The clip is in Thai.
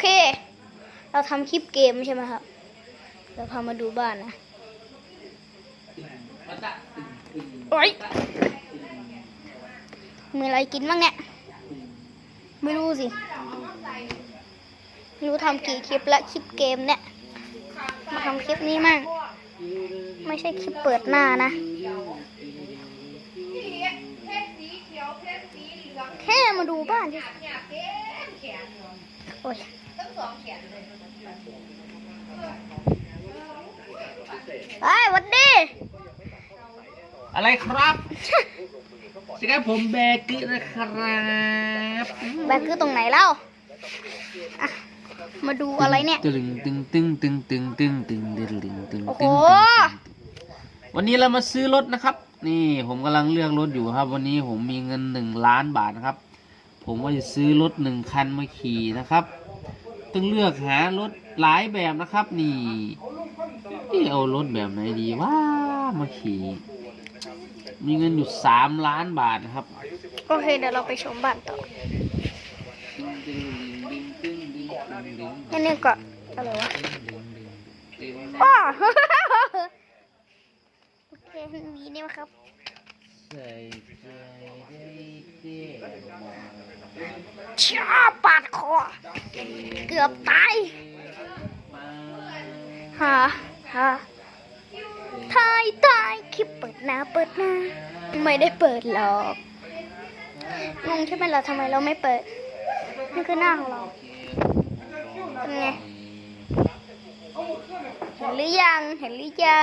เค เราทำคลิปเกมใช่ไหมครับ เราพามาดูบ้านนะโอ๊ยมีอะไรกินบ้างเนี่ย ไม่รู้สิ ไม่รู้ทำกี่คลิปและคลิปเกมเนี่ย มาทำคลิปนี้มั่ง ไม่ใช่คลิปเปิดหน้านะ แค่มาดูบ้านโอ้ย ไอ้ยหวัดดีอะไรครับสิครับผมแบกึนะครับแบกคือตรงไหนเล่าอะมาดูอะไรเนี่ย ตึงตึงตึงตึงตึงตึงตึงตึงตึงตึงโอ้โห ตึงวันนี้เรามาซื้อรถนะครับ นี่ผมกำลังเลือกรถอยู่ครับ วันนี้ผมมีเงินหนึ่งล้านบาทนะครับ ผมว่าจะซื้อรถหนึ่งคันมาขี่นะครับ ต้องเลือกหารถหลายแบบนะครับ นี่นี่เอารถแบบไหนดีว่ามาขี่มีเงินอยู่สามล้านบาทนะครับ โอเคเดี๋ยวเราไปชมบ้านต่อนี่นี่ก็อะไรวะอ้อโอเคมีนี่ไหมครับใส่ใจได้แก้มา ชาปาดคอ เกือบตายฮะฮะทายทายคลิปเปิดหน้าเปิดหน้า ไม่ได้เปิดหรอกงงใช่ไหมล่ะทำไมเราไม่เปิด นี่คือหน้าของเราเป็นไงเห็นหรือยังเห็นหรือยัง